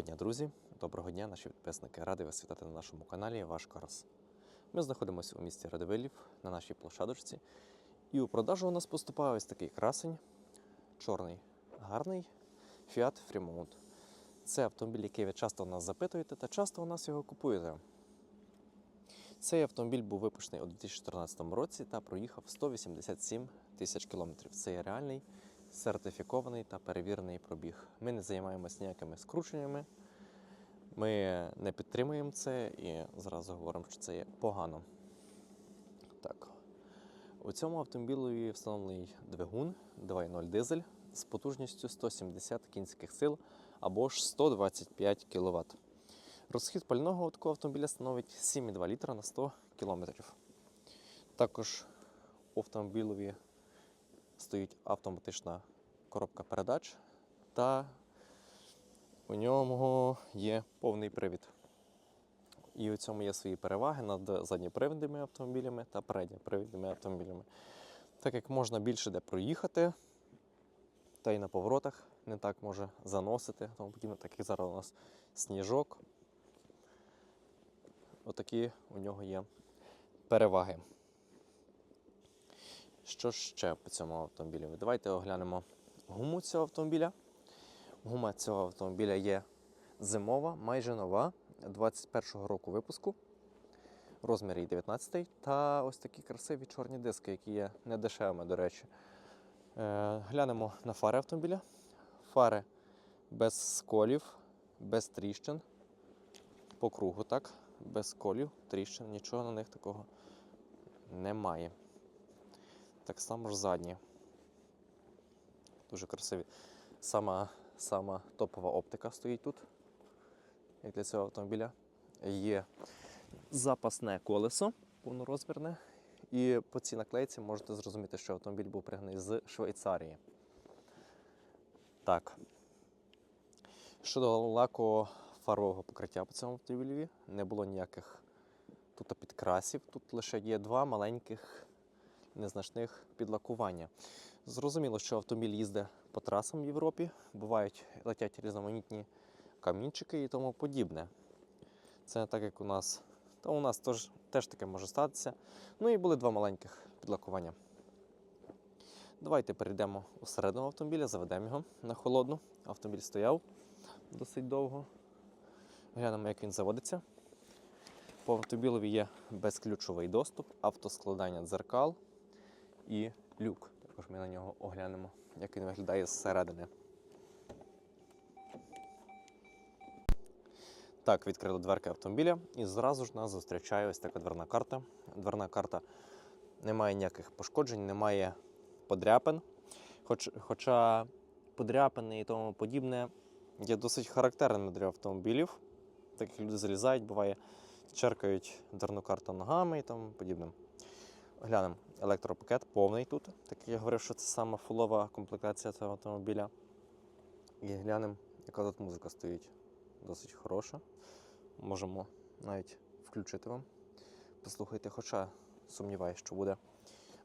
Доброго дня, друзі! Доброго дня, наші підписники. Радий вас вітати на нашому каналі Ваш Карас. Ми знаходимося у місті Радивилів на нашій площадочці. І у продажу у нас поступає ось такий красень, чорний, гарний Fiat Fremont. Це автомобіль, який ви часто у нас запитуєте та часто у нас його купуєте. Цей автомобіль був випущений у 2014 році та проїхав 187 тисяч кілометрів. Це реальний сертифікований та перевірений пробіг. Ми не займаємося ніякими скрученнями, ми не підтримуємо це і зразу говоримо, що це є погано. Так. У цьому автомобілі встановлений двигун 2.0 дизель з потужністю 170 кінських сил або ж 125 кВт. Розхід пального такого автомобіля становить 7,2 літра на 100 км. Також у автомобілеві стоїть автоматична коробка передач, та у ньому є повний привід. І у цьому є свої переваги над задньопривідними автомобілями та передньопривідними автомобілями. Так як можна більше де проїхати, та й на поворотах не так може заносити, тому подібне, так як зараз у нас сніжок. Отакі у нього є переваги. Що ще по цьому автомобілі? Давайте оглянемо гуму цього автомобіля. Гума цього автомобіля є зимова, майже нова, 21-го року випуску. Розмір її 19 та ось такі красиві чорні диски, які є недешевими, до речі. Е, глянемо на фари автомобіля. Фари без сколів, без тріщин. По кругу, так, без сколів, тріщин, нічого на них такого немає. Так само ж задні. Дуже красиві. Сама, сама топова оптика стоїть тут, як для цього автомобіля. Є запасне колесо повнорозмірне. І по цій наклейці можете зрозуміти, що автомобіль був пригнаний з Швейцарії. Так. Щодо лаку фарового покриття по цьому автомобілі, не було ніяких тут підкрасів. Тут лише є два маленьких незначних підлакування. Зрозуміло, що автомобіль їздить по трасам в Європі, бувають летять різноманітні камінчики і тому подібне. Це так, як у нас. Та у нас теж, теж таке може статися. Ну і були два маленьких підлакування. Давайте перейдемо у середину автомобіля, заведемо його на холодну. Автомобіль стояв досить довго. Глянемо, як він заводиться. По автомобілеві є безключовий доступ, автоскладання дзеркал і люк. Також ми на нього оглянемо, як він виглядає зсередини. Так, відкрили дверки автомобіля і зразу ж нас зустрічає ось така дверна карта. Дверна карта не має ніяких пошкоджень, немає подряпин. Хоч, хоча подряпини і тому подібне є досить характерними для автомобілів. Так люди залізають, буває, черкають дверну карту ногами і тому подібним. Глянемо, електропакет повний тут. Так як я говорив, що це сама фулова комплектація цього автомобіля. І глянемо, яка тут музика стоїть. Досить хороша. Можемо навіть включити вам. Послухайте, хоча сумніваюся, що буде.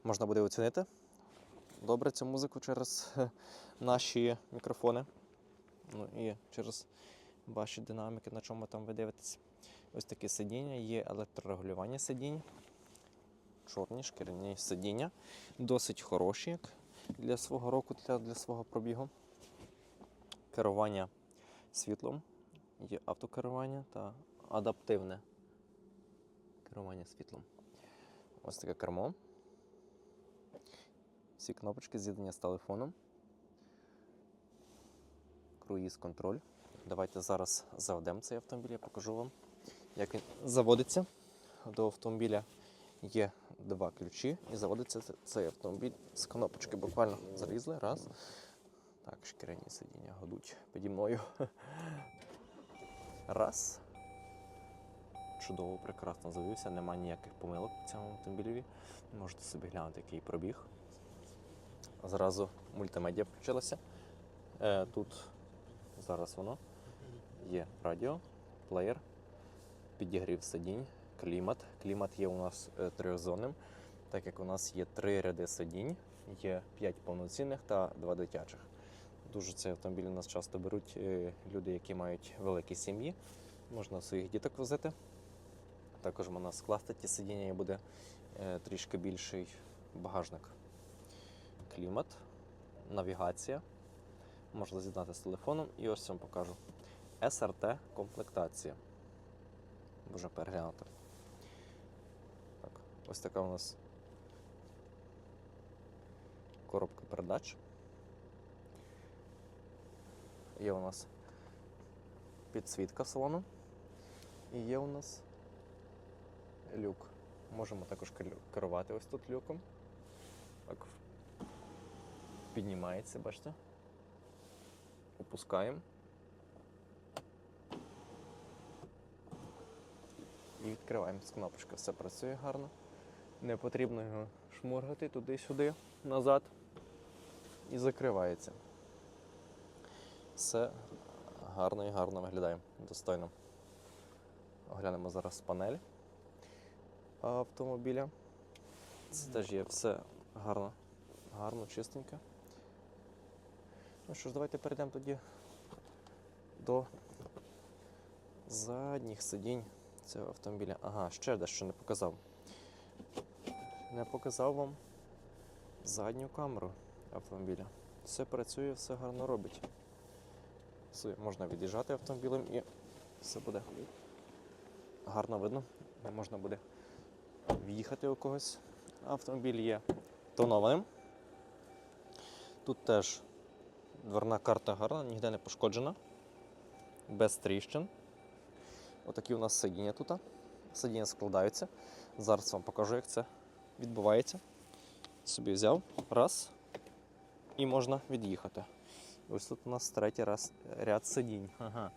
Можна буде оцінити добре цю музику через е, наші мікрофони. Ну і через ваші динаміки, на чому там ви дивитесь. Ось таке сидіння, є електрорегулювання сидінь чорні шкіряні сидіння. Досить хороші як для свого року, для, для свого пробігу. Керування світлом, є автокерування та адаптивне керування світлом. Ось таке кермо. Всі кнопочки з'єднання з телефоном. Круїз контроль. Давайте зараз заведемо цей автомобіль, я покажу вам, як він заводиться до автомобіля є два ключі і заводиться цей автомобіль з кнопочки. Буквально залізли. Раз. Так, шкіряні сидіння годуть піді мною. Раз. Чудово, прекрасно завівся, нема ніяких помилок в цьому автомобілі. Можете собі глянути, який пробіг. Зразу мультимедіа включилася. Е, тут зараз воно є радіо, плеєр, підігрів сидінь, клімат. Клімат є у нас е, трьохзонним, так як у нас є три ряди сидінь, є п'ять повноцінних та два дитячих. Дуже цей автомобіль у нас часто беруть е, люди, які мають великі сім'ї. Можна своїх діток возити. Також можна скласти ті сидіння і буде е, трішки більший багажник. Клімат, навігація. Можна з'єднати з телефоном і ось вам покажу. SRT комплектація. Можна переглянути. Ось така у нас коробка передач. Є у нас підсвітка салону. І є у нас люк. Можемо також керувати ось тут люком. Так. Піднімається, бачите? Опускаємо. І відкриваємо з кнопочки. Все працює гарно. Не потрібно його шмургати туди-сюди, назад. І закривається. Все гарно і гарно виглядає, достойно. Оглянемо зараз панель автомобіля. Це теж є все гарно, гарно, чистенько. Ну що ж, давайте перейдемо тоді до задніх сидінь цього автомобіля. Ага, ще дещо не показав. Не показав вам задню камеру автомобіля. Все працює, все гарно робить. Все, можна від'їжджати автомобілем і все буде гарно видно. Не можна буде в'їхати у когось. Автомобіль є тонованим. Тут теж дверна карта гарна, ніде не пошкоджена, без тріщин. Отакі у нас сидіння тут. Сидіння складаються. Зараз вам покажу, як це відбувається. Собі взяв, раз, і можна від'їхати. Ось тут у нас третій раз ряд сидінь. Ага.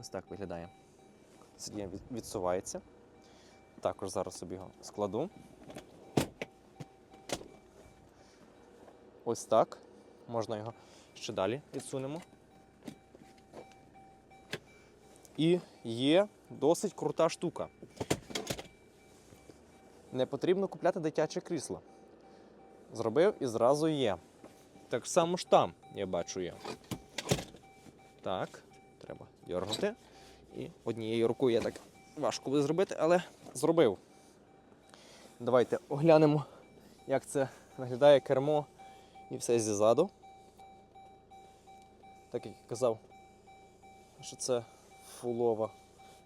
Ось так виглядає. Сидіння відсувається. Також зараз собі його складу. Ось так. Можна його ще далі відсунемо. І є досить крута штука. Не потрібно купляти дитяче крісло. Зробив і зразу є. Так само ж там, я бачу є. Так, треба дергнути. І однією рукою я так важко буде зробити, але зробив. Давайте оглянемо, як це виглядає кермо і все ззаду. Так як я казав, що це фулова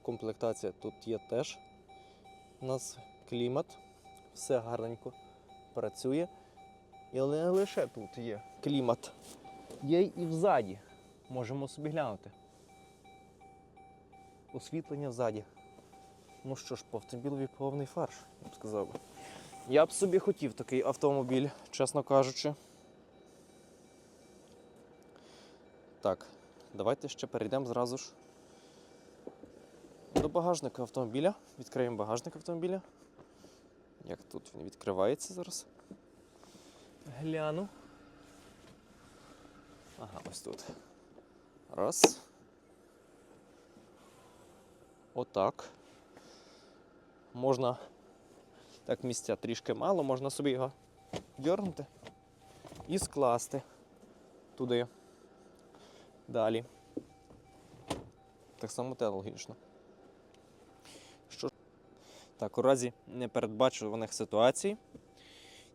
комплектація. Тут є теж у нас клімат, все гарненько працює. І не лише тут є клімат, є і взаді. Можемо собі глянути. Освітлення ззаді. Ну що ж, по автомобілові повний фарш, я б сказав. Я б собі хотів такий автомобіль, чесно кажучи. Так, давайте ще перейдемо зразу ж до багажника автомобіля. Відкриємо багажник автомобіля. Як тут він відкривається зараз? Гляну. Ага, ось тут. Раз. Отак. Можна. Так, місця трішки мало, можна собі його дьорнути і скласти туди. Далі. Так само те логічно. Так, у разі непередбачуваних ситуацій,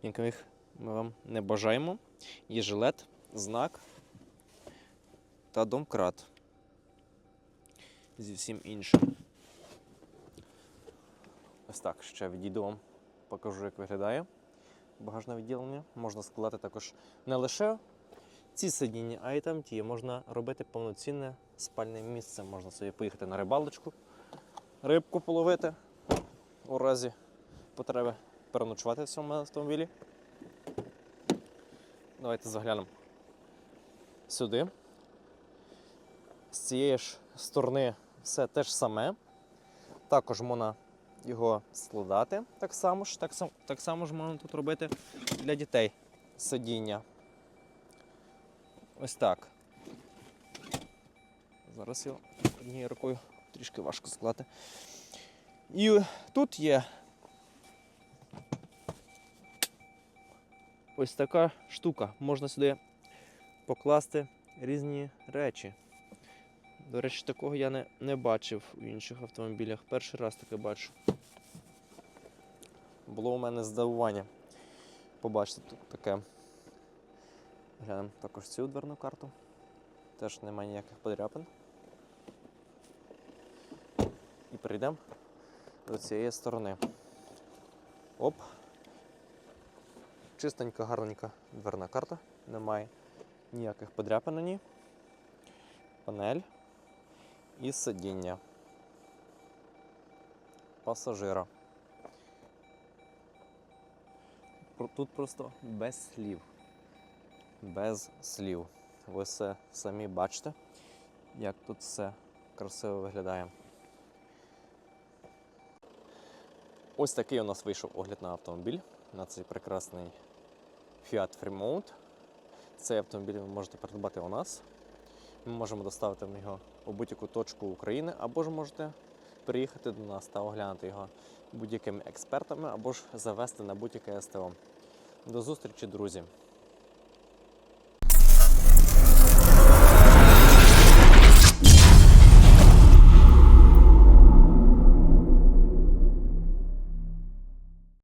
яких ми вам не бажаємо, є жилет, знак та домкрат зі всім іншим. Ось так, ще відійду вам, покажу, як виглядає багажне відділення. Можна складати також не лише ці сидіння, а й там ті. Можна робити повноцінне спальне місце. Можна собі поїхати на рибалочку, рибку половити у разі потреби переночувати в цьому автомобілі. Давайте заглянемо сюди. З цієї ж сторони все те ж саме. Також можна його складати так само ж, так, сам- так само ж можна тут робити для дітей сидіння. Ось так. Зараз його однією рукою трішки важко склати. І тут є ось така штука. Можна сюди покласти різні речі. До речі, такого я не, не бачив у інших автомобілях. Перший раз таке бачу. Було у мене здивування. Побачите тут таке. Глянемо також цю дверну карту. Теж немає ніяких подряпин. І перейдемо до цієї сторони. Оп. Чистенька, гарненька дверна карта. Немає ніяких подряпин на ній. Панель і сидіння пасажира. Тут просто без слів. Без слів. Ви все самі бачите, як тут все красиво виглядає. Ось такий у нас вийшов огляд на автомобіль, на цей прекрасний Fiat Fremont. Цей автомобіль ви можете придбати у нас. Ми можемо доставити вам його у будь-яку точку України, або ж можете приїхати до нас та оглянути його будь-якими експертами, або ж завести на будь-яке СТО. До зустрічі, друзі!